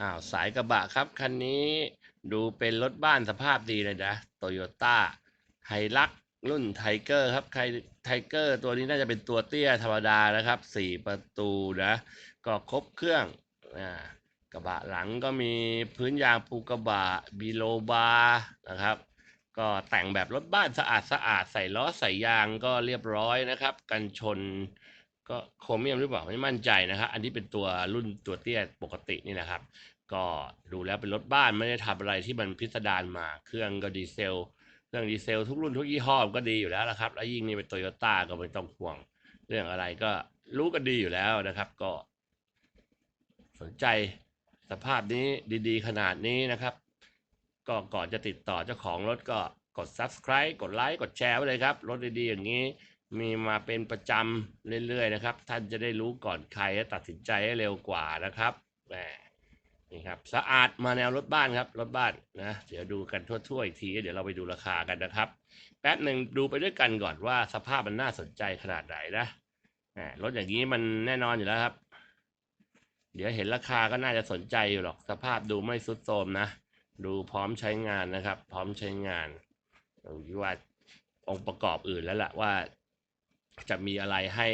อ้าวสายกระบะครับ คันนี้ดูเป็นรถบ้านสภาพดีเลยนะโตโยต้าไฮลักรุ่นไทเกอร์ครับไทเกอร์ตัวนี้น่าจะเป็นตัวเตี้ยธรรมดานะครับสี่ประตูนะ ก็ครบเครื่องอ่ากระบะหลังก็มีพื้นยางปูกระบะบีโลบาร์นะครับ ก็แต่งแบบรถบ้านสะอาดสะอาดใส่ล้อใส่ยางก็เรียบร้อยนะครับ กันชน ก็โครเมียมหรือเปล่าไม่มั่นใจนะครับอันนี้เป็นตัวรุ่นตัวเตี้ยปกตินี่นะครับ ก็ดูแล้วเป็นรถบ้านไม่ได้ทำอะไรที่มันพิสดารมาเครื่องก็ดีเซลเครื่องดีเซลทุกรุ่นทุกยี่ห้อก็ดีอยู่แล้วละครับ แล้วยิ่งนี่เป็นโตโยต้าก็ไม่ต้องห่วง เรื่องอะไรก็รู้กันดีอยู่แล้วนะครับ ก็ สนใจสภาพนี้ดีๆ ขนาดนี้นะครับ ก็ก่อนจะติดต่อเจ้าของรถก็กด subscribe กดไลค์กดแชร์ไว้เลยครับ รถดีๆอย่างนี้ มีมาเป็นประจำเรื่อยๆนะครับ ท่านจะได้รู้ก่อนใครและตัดสินใจให้เร็วกว่านะครับแหมนี่ครับสะอาดมาแนวรถบ้านครับรถบ้านนะเดี๋ยวดูกันทั่วๆอีกทีเดี๋ยวเราไปดูราคากันนะครับแป๊บหนึ่งดูไปด้วยกันก่อนว่าสภาพมันน่าสนใจขนาดไหนนะรถอย่างนี้มันแน่นอนอยู่แล้วครับ เดี๋ยวเห็นราคาก็น่าจะสนใจอยู่หรอกสภาพดูไม่สุดโทมนะ ดูพร้อมใช้งานนะครับ พร้อมใช้งานดูที่ว่าองค์ประกอบอื่นแล้วล่ะว่า จะมีอะไรให้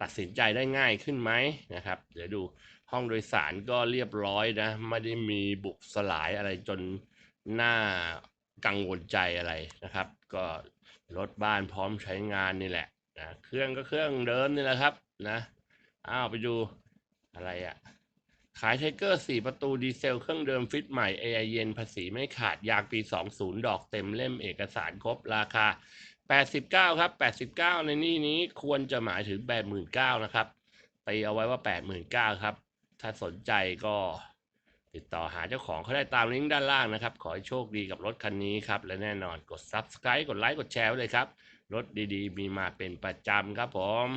ตัดสินใจได้ง่ายขึ้นไหมนะครับ เดี๋ยวดูห้องโดยสารก็เรียบร้อยนะ ไม่ได้มีบุบสลายอะไรจนน่ากังวลใจอะไรนะครับ ก็รถบ้านพร้อมใช้งานนี่แหละนะเครื่องก็เครื่องเดิมนี่แหละครับนะอ้าวไปดูอะไรอะ่ะขายไทเกอร์4ประตูดีเซลเครื่องเดิมฟิตใหม่ AI เย็นภาษีไม่ขาดยางปี 20 ดอกเต็มเล่มเอกสารครบราคา แปดสิบเก้าครับแปดสิบเก้าในนี่นี้ควรจะหมายถึงแปดหมื่นเก้านะครับตีเอาไว้ว่าแปดหมื่นเก้าครับ ถ้าสนใจก็ติดต่อหาเจ้าของเขาได้ตามลิงก์ด้านล่างนะครับ ขอให้โชคดีกับรถคันนี้ครับ และแน่นอนกด Subscribe กดไลค์กดแชร์ไว้เลยครับ รถดีๆ มีมาเป็นประจำครับผม